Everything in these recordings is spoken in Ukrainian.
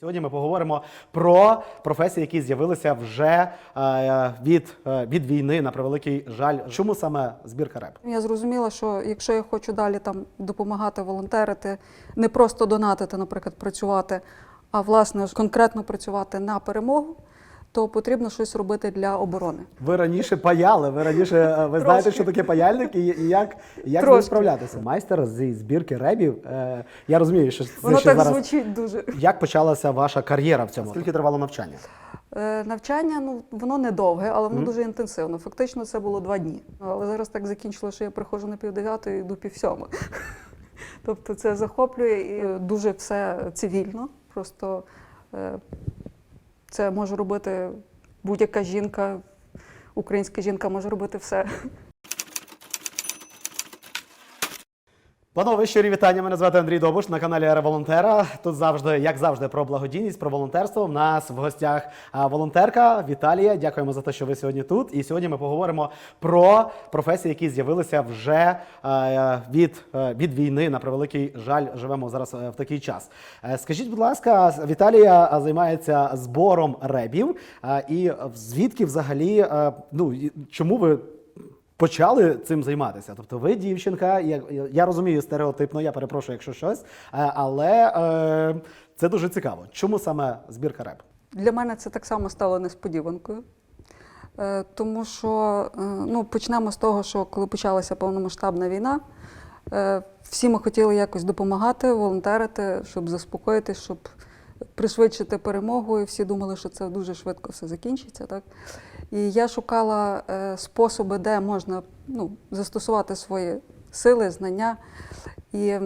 Сьогодні ми поговоримо про професії, які з'явилися вже е, від, е, від війни на превеликий жаль. Чому саме збірка реп? Я зрозуміла, що якщо я хочу далі там допомагати, волонтерити, не просто донатити, наприклад, працювати, а власне конкретно працювати на перемогу, то потрібно щось робити для оборони. Ви раніше паяли, ви раніше е, ви знаєте, що таке паяльник і, і як, як Трошки. справлятися. Майстер зі збірки ребів. Е, я розумію, що це Воно ще так зараз. звучить дуже. Як почалася ваша кар'єра в цьому? Скільки тривало навчання? Е, Навчання ну воно недовге, але воно дуже інтенсивно. Фактично це було два дні. Але зараз так закінчило, що я приходжу на пів дев'ятої і йду пів сьому. Тобто це захоплює і дуже все цивільно. Просто е, це може робити будь-яка жінка, українська жінка може робити все. Панове, щирі вітання. Мене звати Андрій Добуш на каналі Ера Волонтера. Тут завжди, як завжди, про благодійність, про волонтерство. У нас в гостях волонтерка Віталія. Дякуємо за те, що ви сьогодні тут. І сьогодні ми поговоримо про професії, які з'явилися вже е, від, е, від війни. На превеликий жаль, живемо зараз е, в такий час. Скажіть, будь ласка, Віталія займається збором ребів. І звідки взагалі ну чому ви? Почали цим займатися. Тобто, ви дівчинка, я, я розумію стереотипно, я перепрошую, якщо щось, е, але е, це дуже цікаво. Чому саме збірка реп? Для мене це так само стало несподіванкою. Е, Тому що е, ну, почнемо з того, що коли почалася повномасштабна війна, всі ми хотіли якось допомагати, волонтерити, щоб заспокоїти, щоб пришвидшити перемогу. І всі думали, що це дуже швидко все закінчиться. Так? І я шукала е, способи, де можна ну, застосувати свої сили, знання. І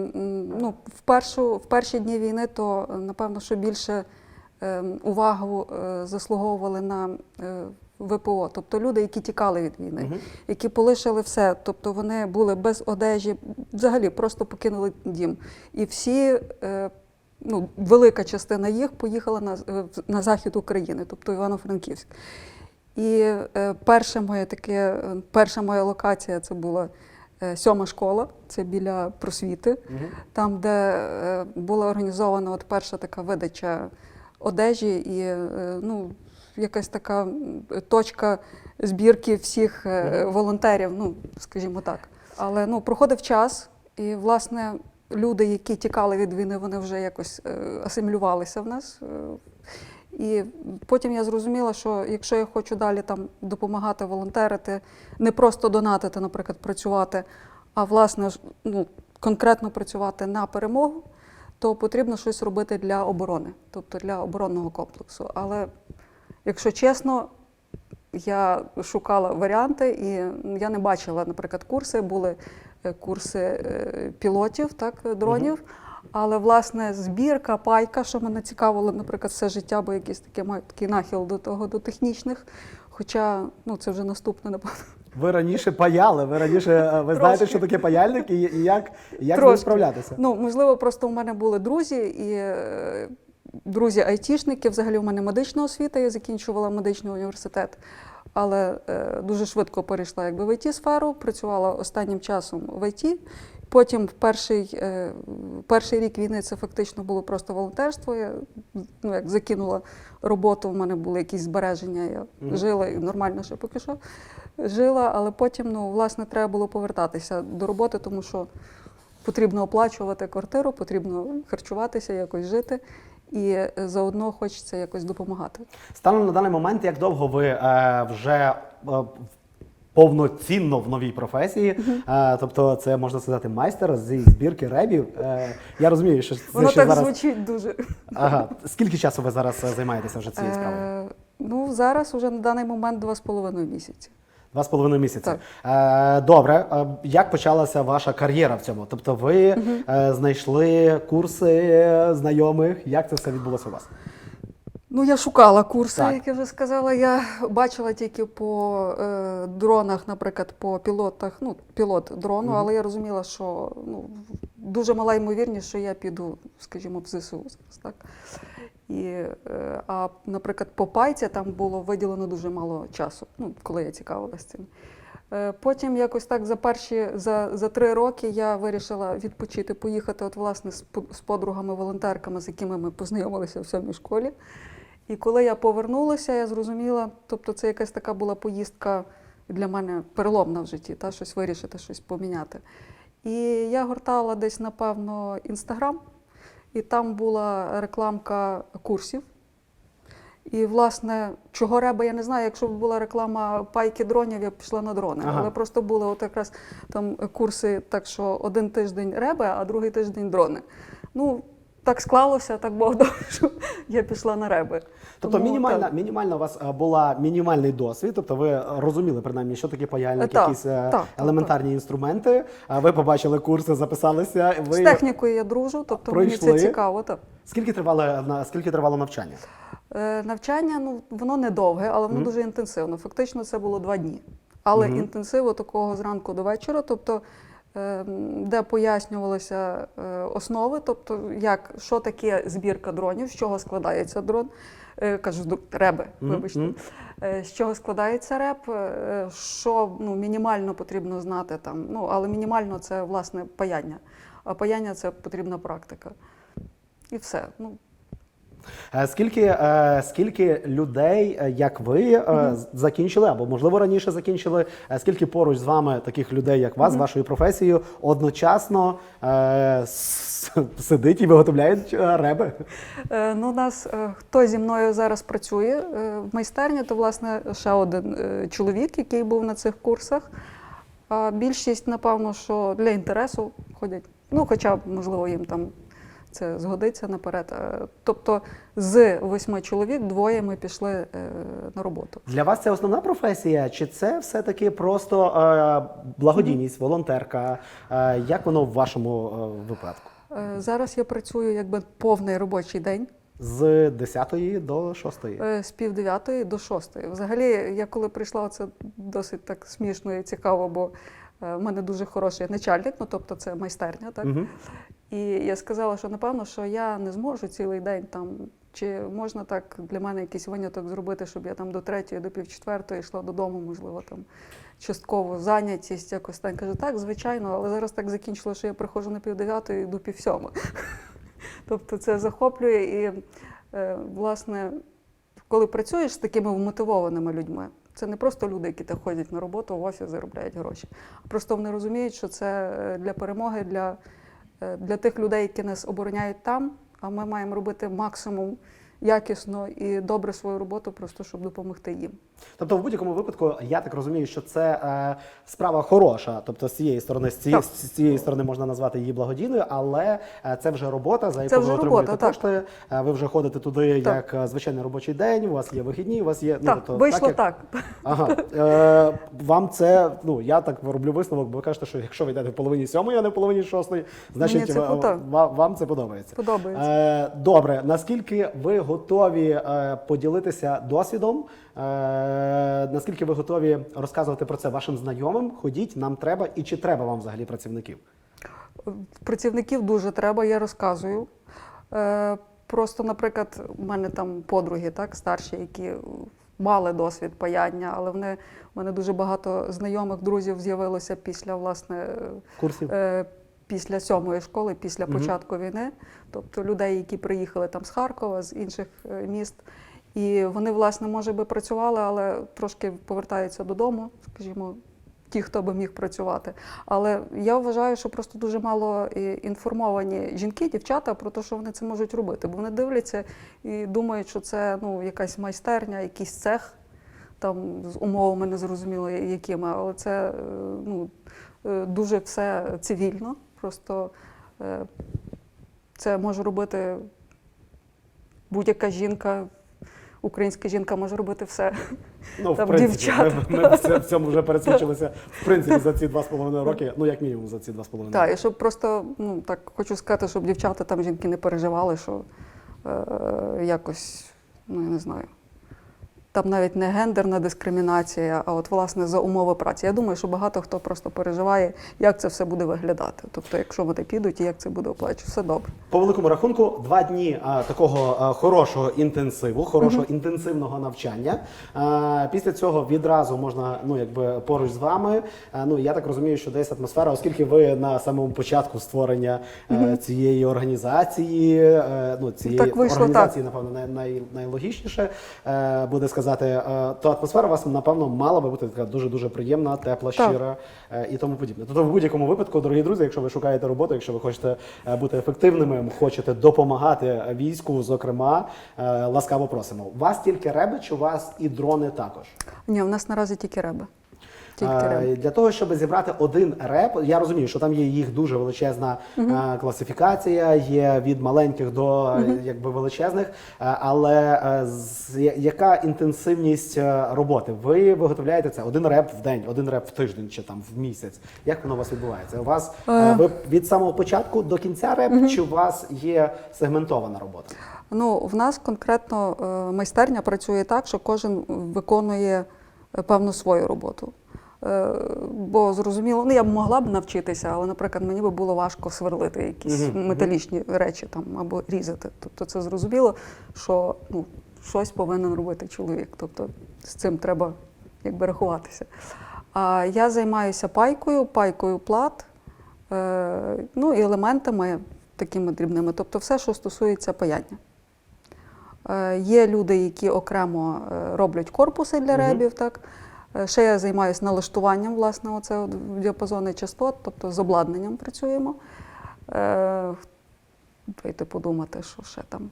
ну, в, першу, в перші дні війни, то е, напевно, що більше е, увагу заслуговували на ВПО, тобто люди, які тікали від війни, які полишили все. Тобто вони були без одежі, взагалі просто покинули дім. І всі, ну, велика частина їх поїхала на, на захід України, тобто Івано-Франківськ. І е, перше моє таке, перша моя локація це була е, сьома школа, це біля просвіти, там, де е, була організована от перша така видача одежі і ну, якась така точка збірки всіх волонтерів, ну, скажімо так. Але ну, проходив час, і, власне, люди, які тікали від війни, вони вже якось асимілювалися в нас. І потім я зрозуміла, що якщо я хочу далі там допомагати, волонтерити, не просто донатити, наприклад, працювати, а власне ну, конкретно працювати на перемогу, то потрібно щось робити для оборони, тобто для оборонного комплексу. Але якщо чесно, я шукала варіанти, і я не бачила, наприклад, курси, були е, курси е, пілотів, так, дронів. Але власне збірка, пайка, що мене цікавило, наприклад, все життя, бо якийсь такий маю такий нахил до того, до технічних. Хоча ну це вже наступне, напевно. Ви раніше паяли, ви раніше е, ви знаєте, що таке паяльник і, як, як Трошки. справлятися? Ну, можливо, просто у мене були друзі і е, друзі айтішники. Взагалі, у мене медична освіта, я закінчувала медичний університет, але е, дуже швидко перейшла якби в IT-сферу, працювала останнім часом в IT. Потім в перший, е, перший рік війни це фактично було просто волонтерство. Я ну, як закинула роботу, в мене були якісь збереження, я жила і нормально ще поки що жила, але потім ну, власне, треба було повертатися до роботи, тому що потрібно оплачувати квартиру, потрібно харчуватися, якось жити, і е, заодно хочеться якось допомагати. Станом на даний момент, як довго ви е, вже е, повноцінно в новій професії? Е, тобто, це можна сказати майстер зі збірки ребів. Е, я розумію, що це Воно ще так зараз. звучить дуже. Ага. Скільки часу ви зараз е, займаєтеся вже цією справою? Е, ну, зараз уже на даний момент два з половиною місяці. Два з половиною місяці. Так. Е, добре, Е, як почалася ваша кар'єра в цьому? Тобто, ви е, знайшли курси е, знайомих? Як це все відбулося у вас? Ну, я шукала курси, Так. як я вже сказала. Я бачила тільки по е, дронах, наприклад, по пілотах, ну, пілот дрону, але я розуміла, що ну, дуже мала ймовірність, що я піду, скажімо, в ЗСУ. Так? І, е, а, наприклад, по пайці там було виділено дуже мало часу, ну, коли я цікавилася цим. Е, Потім якось так за перші за, за три роки я вирішила відпочити, поїхати от, власне, з, з подругами-волонтерками, з якими ми познайомилися в сьомій школі. І коли я повернулася, я зрозуміла, тобто це якась така була поїздка для мене переломна в житті, та, щось вирішити, щось поміняти. І я гортала десь, напевно, інстаграм, і там була рекламка курсів. І, власне, чого реба, я не знаю. Якщо б була реклама пайки дронів, я б пішла на дрони. Ага. Але просто були от якраз там курси, так що один тиждень реби, а другий тиждень дрони. Ну, так склалося, так Бог дав, що я пішла на реби. Тобто Тому, мінімальна, так. мінімальна у вас е, була мінімальний досвід, тобто ви розуміли принаймні, що таке паяльник, Е, так, якісь е, так, так, елементарні інструменти. Ви побачили курси, записалися. Ви З технікою я дружу, тобто пройшли? мені це цікаво. Так. скільки тривало скільки тривало навчання? Е, Навчання ну воно не довге, але воно Мгм. дуже інтенсивно. Фактично це було два дні. Але Мгм. інтенсиву такого зранку до вечора, тобто е, де пояснювалися е, основи, тобто як що таке збірка дронів, з чого складається дрон. Е, Кажу, реби, вибачте. Е, З чого складається реп, що ну, мінімально потрібно знати там. Ну, але мінімально це власне паяння. А паяння це потрібна практика. І все. Ну, Скільки, е, скільки людей, е, як ви, е, закінчили, або можливо раніше закінчили, е, скільки поруч з вами таких людей, як вас, з вашою професією, одночасно е, сидить і виготовляють е, реби? Е, Ну, у нас е, хто зі мною зараз працює е, в майстерні, то власне ще один е, чоловік, який був на цих курсах. А більшість, напевно, що для інтересу ходять. Ну, хоча, можливо, їм там це згодиться наперед. Е, Тобто з восьми чоловік двоє ми пішли е, на роботу. Для вас це основна професія, чи це все-таки просто е, благодійність, волонтерка? Як воно в вашому випадку? Зараз я працюю якби повний робочий день. З 10 до 6? Е, З пів дев'ятої до шостої. Взагалі, я коли прийшла, це досить так смішно і цікаво, бо е, в мене дуже хороший начальник, ну тобто це майстерня, так? Угу. І я сказала, що напевно, що я не зможу цілий день там. Чи можна так для мене якийсь виняток зробити, щоб я там до третьої, до півчетвертої йшла додому, можливо, там частково зайнятість якось так. Каже, так, звичайно, але зараз так закінчило, що я приходжу на пів дев'ятої і йду пів. Тобто це захоплює і, е, власне, коли працюєш з такими вмотивованими людьми, це не просто люди, які так ходять на роботу в офіс, заробляють гроші. Просто вони розуміють, що це е, для перемоги, для, е, для тих людей, які нас обороняють там. А ми маємо робити максимум якісно і добре свою роботу, просто щоб допомогти їм. Тобто, в будь-якому випадку, я так розумію, що це е, справа хороша. Тобто, з цієї сторони, з цієї, з цієї сторони можна назвати її благодійною, але е, це вже робота, за яку ви вже отримуєте робота, так. кошти. Е, Ви вже ходите туди Так. як е, звичайний робочий день. У вас є вихідні, у вас є так, тобто, вийшло як- так. Ага. Е, вам це, ну я так роблю висновок, бо ви кажете, що якщо ви йдете в половині сьомої, а не в половині шостої, значить це ва- круто. ва- вам це подобається. Подобається. Е, добре, наскільки ви готові е, поділитися досвідом? Е, наскільки ви готові розказувати про це вашим знайомим? Ходіть, нам треба, і чи треба вам взагалі працівників? Працівників дуже треба, я розказую. Е, Просто, наприклад, у мене там подруги, так, старші, які мали досвід паяння, але вони, у мене дуже багато знайомих друзів з'явилося після власне. Курсів? Після сьомої школи, після початку війни, тобто людей, які приїхали там з Харкова, з інших е, міст, і вони, власне, може би працювали, але трошки повертаються додому, скажімо, ті, хто би міг працювати. Але я вважаю, що просто дуже мало е, інформовані жінки, дівчата про те, що вони це можуть робити. Бо вони дивляться і думають, що це ну, якась майстерня, якийсь цех там з умовами незрозуміло якими, але це е, ну, дуже все цивільно. Просто е, це може робити будь-яка жінка. Українська жінка може робити все. Ну, в принципі, дівчата. Ми, ми в цьому вже пересвідчилися в принципі за ці два з половиною роки, ну як мінімум за ці два з половиною Так, і щоб просто ну так хочу сказати, щоб дівчата там жінки не переживали, що е, якось, ну я не знаю. Там навіть не гендерна дискримінація, а от власне за умови праці. Я думаю, що багато хто просто переживає, як це все буде виглядати. Тобто, якщо вони підуть і як це буде оплачувати, все добре. По великому рахунку, два дні а, такого а, хорошого інтенсиву, хорошого інтенсивного навчання. А, після цього відразу можна, ну якби поруч з вами. А, ну я так розумію, що десь атмосфера, оскільки ви на самому початку створення е, цієї організації, е, ну цієї Так вийшло, організації, напевно, най, най, найлогічніше е, буде сказати, е, то атмосфера у вас напевно мала би бути така дуже дуже приємна, тепла, Так. щира е, і тому подібне. Тобто, в будь-якому випадку, дорогі друзі, якщо ви шукаєте роботу, якщо ви хочете е, бути ефективними, хочете допомагати війську, зокрема, ласкаво просимо. У вас тільки реби, чи у вас і дрони також? Ні, в нас наразі тільки реби. Е. Для того, щоб зібрати один реп, я розумію, що там є їх дуже величезна е, класифікація, є від маленьких до е, якби величезних. Але з- яка інтенсивність е, роботи? Ви виготовляєте це один реп в день, один реп в тиждень чи там в місяць. Як воно у вас відбувається? У вас Е. ви від самого початку до кінця реп, чи у вас є сегментована робота? Ну, в нас конкретно майстерня працює так, що кожен виконує певну свою роботу. Е, Бо зрозуміло, ну я б могла б навчитися, але, наприклад, мені би було важко сверлити якісь металічні речі там або різати. Тобто це зрозуміло, що ну, щось повинен робити чоловік. Тобто з цим треба якби рахуватися. А я займаюся пайкою, пайкою плат, е, ну і елементами такими дрібними, тобто все, що стосується паяння. Е, Є люди, які окремо е, роблять корпуси для Мгм. ребів. Так? Е, Ще я займаюся налаштуванням власне, оце діапазони частот, тобто з обладнанням працюємо. Е, Дайте подумати, що ще там.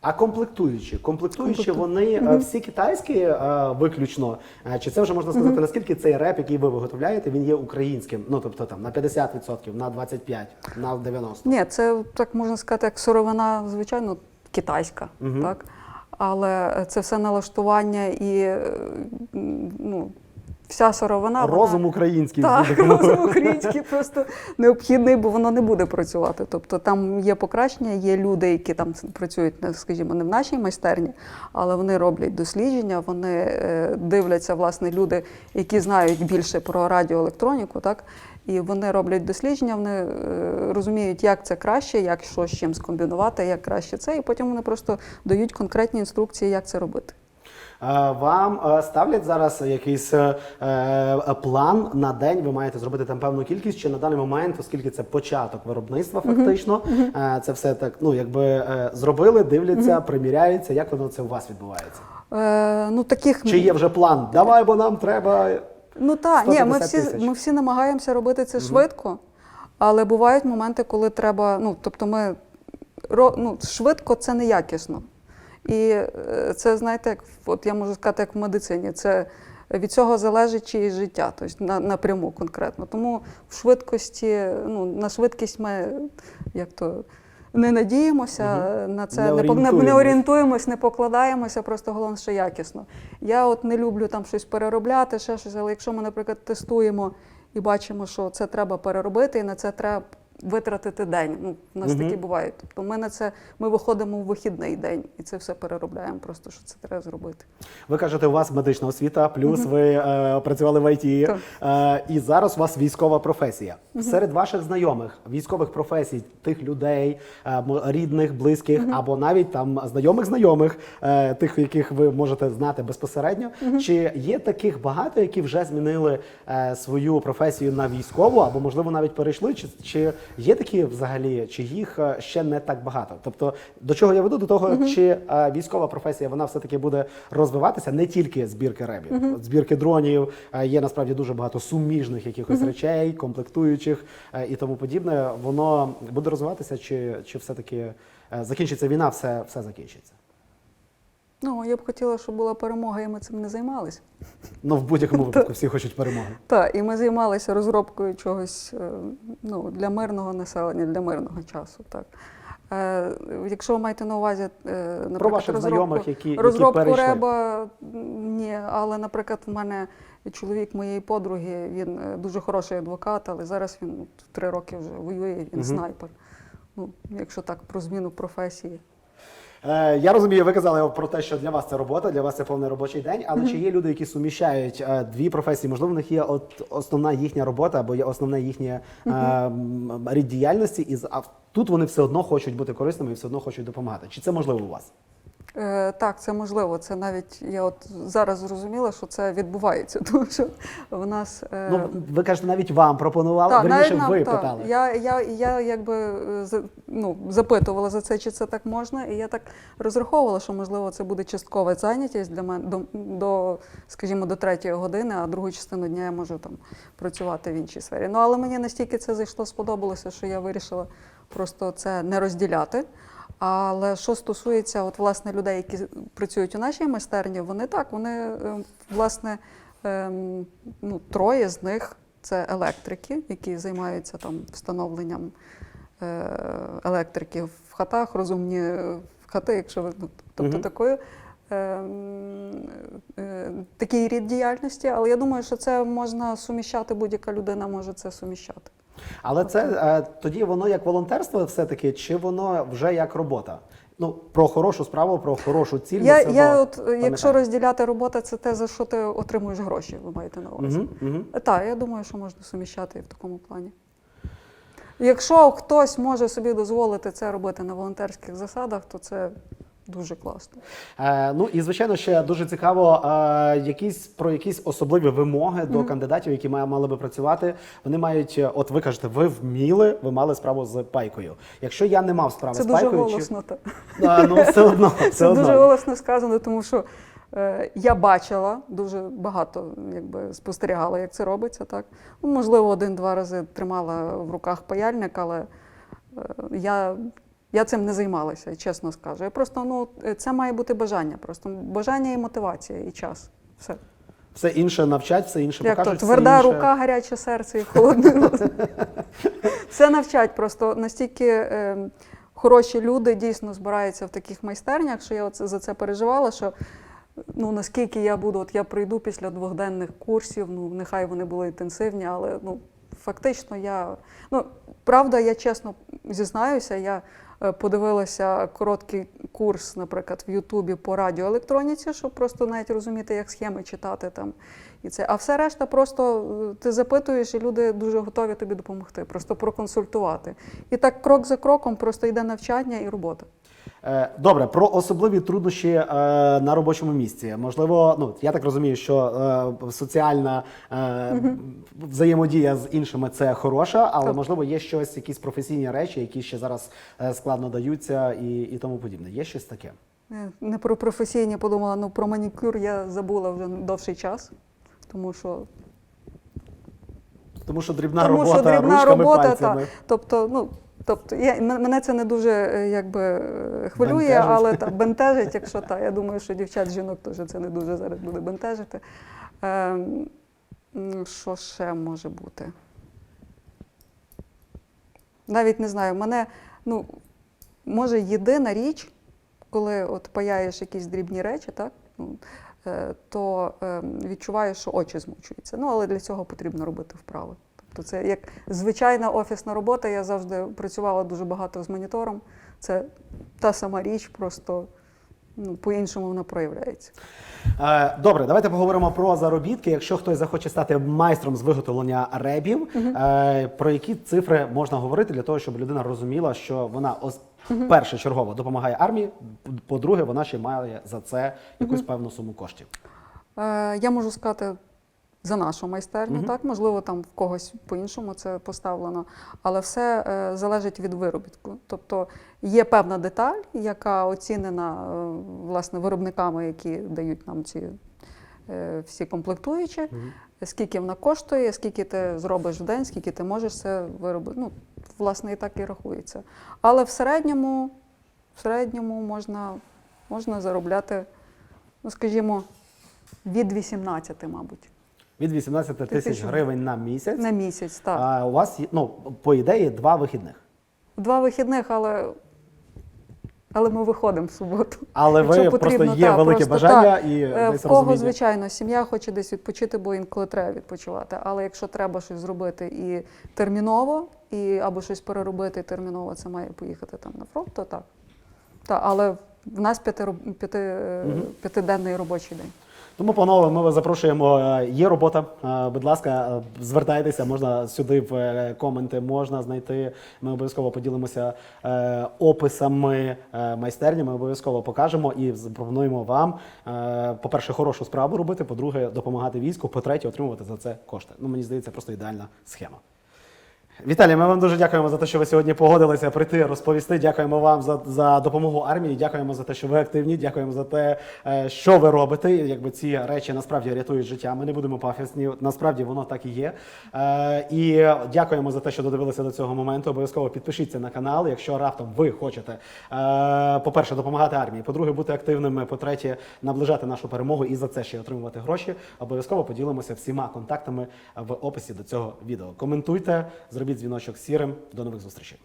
А комплектуючі, комплектуючі Комплекту- вони е, всі китайські виключно. Чи це вже можна сказати, наскільки цей реп, який ви виготовляєте, він є українським? Ну тобто там на 50%, на 25%, на 90%? Ні, це так можна сказати, як сировина, звичайно, китайська, Мгм. так? Але це все налаштування і е, ну, вся сировина. вона- Розум український. Так, розум український просто необхідний, бо воно не буде працювати. Тобто там є покращення, є люди, які там працюють, скажімо, не в нашій майстерні, але вони роблять дослідження, вони е, дивляться, власне, люди, які знають більше про радіоелектроніку, так? І вони роблять дослідження, вони е, розуміють, як це краще, як що з чим скомбінувати, як краще це, і потім вони просто дають конкретні інструкції, як це робити. Вам е, ставлять зараз якийсь е, план на день. Ви маєте зробити там певну кількість, чи на даний момент, оскільки це початок виробництва, фактично, це все так, ну якби зробили, дивляться, приміряються. Як воно це у вас відбувається? Е, ну, таких Чи є вже план? Давай, бо нам треба. Ну так, ні, ми всі, тисяч. ми всі намагаємося робити це швидко, але бувають моменти, коли треба. Ну, тобто, ми ну, швидко це не якісно. І е, це, знаєте, як, от я можу сказати, як в медицині, це від цього залежить чиєсь життя, тобто на, напряму конкретно. Тому в швидкості, ну, на швидкість ми як то. Не надіємося на це, Не не, по- не, орієнтуємось. орієнтуємось, не покладаємося, просто головне, що якісно. Я от не люблю там щось переробляти, ще щось, але якщо ми, наприклад, тестуємо і бачимо, що це треба переробити, і на це треба витратити день. Ну, у нас Мгм. такі бувають. Тобто ми на це ми виходимо в вихідний день і це все переробляємо, просто що це треба зробити. Ви кажете, у вас медична освіта, плюс ви е, працювали в ІТ, е, і зараз у вас військова професія. Серед ваших знайомих військових професій, тих людей, е, рідних, близьких, або навіть там знайомих знайомих, е, тих, яких ви можете знати безпосередньо. Чи є таких багато, які вже змінили е, свою професію на військову, або можливо навіть перейшли? Чи, чи є такі взагалі, чи їх е, ще не так багато? Тобто, до чого я веду? До того, чи а, військова професія вона все таки буде розвиватися не тільки збірки ребів, От збірки дронів. а, Є насправді дуже багато суміжних якихось речей, комплектуючих а, і тому подібне. Воно буде розвиватися, чи, чи все таки закінчиться війна, все, все закінчиться. Ну, я б хотіла, щоб була перемога, і ми цим не займалися. Ну в будь-якому випадку всі хочуть перемоги. Так, і ми займалися розробкою чогось е, ну, для мирного населення, для мирного часу. Так. Е, Якщо ви маєте на увазі, е, наприклад, ваших розробку, знайомих, які- які розробку перейшли. реба, ні, але, наприклад, в мене чоловік моєї подруги, він е, дуже хороший адвокат, але зараз він три роки вже воює, він Мгм. снайпер. Ну, якщо так про зміну професії. Е, я розумію, ви казали про те, що для вас це робота, для вас це повний робочий день. Але чи є люди, які суміщають е, дві професії? Можливо, в них є от основна їхня робота або є основне їхнє е, м, рід діяльності, і з- а тут вони все одно хочуть бути корисними і все одно хочуть допомагати. Чи це можливо у вас? Е, так, це можливо. Це навіть я от зараз зрозуміла, що це відбувається, тому що в нас. е, Ну ви кажете, навіть вам пропонували, Так, верніше, навіть нам, ви так. питали. Я, я, я якби е, ну, запитувала за це, чи це так можна, і я так розраховувала, що можливо це буде часткова зайнятість для мене до, до скажімо, до третьої години, а другу частину дня я можу там працювати в іншій сфері. Ну але мені настільки це зайшло, сподобалося, що я вирішила просто це не розділяти. Але що стосується от, власне, людей, які працюють у нашій майстерні, вони так, вони е, власне ем, ну, троє з них це електрики, які займаються там встановленням е, електрики в хатах, розумні е, хати, якщо ви ну, тобто Мгм. такою. ем, Такий рід діяльності, але я думаю, що це можна суміщати, будь-яка людина може це суміщати. Але це е, тоді воно як волонтерство, все-таки, чи воно вже як робота? Ну, про хорошу справу, про хорошу ціль. Я, я от, якщо розділяти робота, це те, за що ти отримуєш гроші, ви маєте на увазі. Мгм, мгм. Так, я думаю, що можна суміщати і в такому плані. Якщо хтось може собі дозволити це робити на волонтерських засадах, то це дуже класно. Е, ну і звичайно, ще дуже цікаво, е, якісь про якісь особливі вимоги до кандидатів, які має- мали би працювати. Вони мають, е, от ви кажете, ви вміли, ви мали справу з пайкою. Якщо я не мав справи Це з дуже пайкою, голосно. так. чи а, ну все одно, все Це одно. дуже голосно сказано, тому що е, я бачила дуже багато, якби спостерігала, як це робиться. Так ну, можливо, один-два рази тримала в руках паяльник, але е, я, я цим не займалася, чесно скажу. Я просто ну це має бути бажання, просто бажання і мотивація, і час. Все. Все інше навчать, все інше Як то покажуть. все тверда інше... рука, гаряче серце і холодний розум. Це навчать просто настільки е, хороші люди дійсно збираються в таких майстернях, що я оце, за це переживала, що ну, наскільки я буду, от я прийду після двохденних курсів, ну нехай вони були інтенсивні, але ну, фактично я. Ну, правда, я чесно зізнаюся, я подивилася короткий курс, наприклад, в Ютубі по радіоелектроніці, щоб просто навіть розуміти, як схеми читати там. І це. А все решта просто е, ти запитуєш, і люди дуже готові тобі допомогти, просто проконсультувати. І так крок за кроком просто йде навчання і робота. Е, Добре, про особливі труднощі е, на робочому місці. Можливо, ну я так розумію, що е, соціальна взаємодія з іншими це хороша, але можливо є щось, якісь професійні речі, які ще зараз складно даються, і, і тому подібне. Є щось таке? Не про професійні подумала, ну про манікюр я забула вже довший час, тому що Тому що дрібна Тому робота що дрібна ручками робота, пальцями. та, тобто, ну, тобто я, мене це не дуже е, якби, е, хвилює, Бентежить. але та, бентежить, якщо так. Я думаю, що дівчат, жінок теж це не дуже зараз буде бентежити. Ем, м, що ще може бути? Навіть не знаю, мене, ну, може, єдина річ, коли от паяєш якісь дрібні речі, так? Ну, е, то е, відчуваєш, що очі змучуються. Ну, але для цього потрібно робити вправи. Тобто це як звичайна офісна робота. Я завжди працювала дуже багато з монітором. Це та сама річ, просто ну, по-іншому вона проявляється. Е, Добре, давайте поговоримо про заробітки. Якщо хтось захоче стати майстром з виготовлення ребів, е, про які цифри можна говорити для того, щоб людина розуміла, що вона ос- перше чергово допомагає армії. По-друге, вона ще має за це якусь певну суму коштів. Е, я можу сказати за нашу майстерню, Мгм. так, можливо, там в когось по-іншому це поставлено, але все е, залежить від виробітку. Тобто є певна деталь, яка оцінена е, власне виробниками, які дають нам ці е, всі комплектуючі, скільки вона коштує, скільки ти зробиш в день, скільки ти можеш це виробити. Ну, власне, і так і рахується. Але в середньому, в середньому можна, можна заробляти, ну, скажімо, від 18, мабуть, Від 18 тисяч гривень на місяць. на місяць. Так. А у вас ну, по ідеї два вихідних. Два вихідних, але, але ми виходимо в суботу. Але ви Якщо просто є та, велике просто бажання так. і Е, десь В кого, звичайно, сім'я хоче десь відпочити, бо інколи треба відпочивати. Але якщо треба щось зробити і терміново, і або щось переробити і терміново, це має поїхати там на фронт, то так. Та, але в нас п'яти, п'яти, е, п'ятиденний робочий день. Тому, панове, ми вас запрошуємо. Е, Є робота. Е, Будь ласка, е, звертайтеся, можна сюди в коменти, можна знайти. Ми обов'язково поділимося описами майстерні. Ми обов'язково покажемо і запропонуємо вам, по-перше, хорошу справу робити, по-друге, допомагати війську, по-третє, отримувати за це кошти. Ну, мені здається, просто ідеальна схема. Віталій, ми вам дуже дякуємо за те, що ви сьогодні погодилися прийти, розповісти. Дякуємо вам за, за допомогу армії. Дякуємо за те, що ви активні. Дякуємо за те, е, що ви робите. Якби ці речі насправді рятують життя. Ми не будемо пафісні. Насправді воно так і є. Е, І дякуємо за те, що додивилися до цього моменту. Обов'язково підпишіться на канал, якщо раптом ви хочете, е, по-перше, допомагати армії. По-друге, бути активними. По-третє, наближати нашу перемогу і за це ще отримувати гроші. Обов'язково поділимося всіма контактами в описі до цього відео. Коментуйте, зробіть дзвіночок сірим. До нових зустрічей.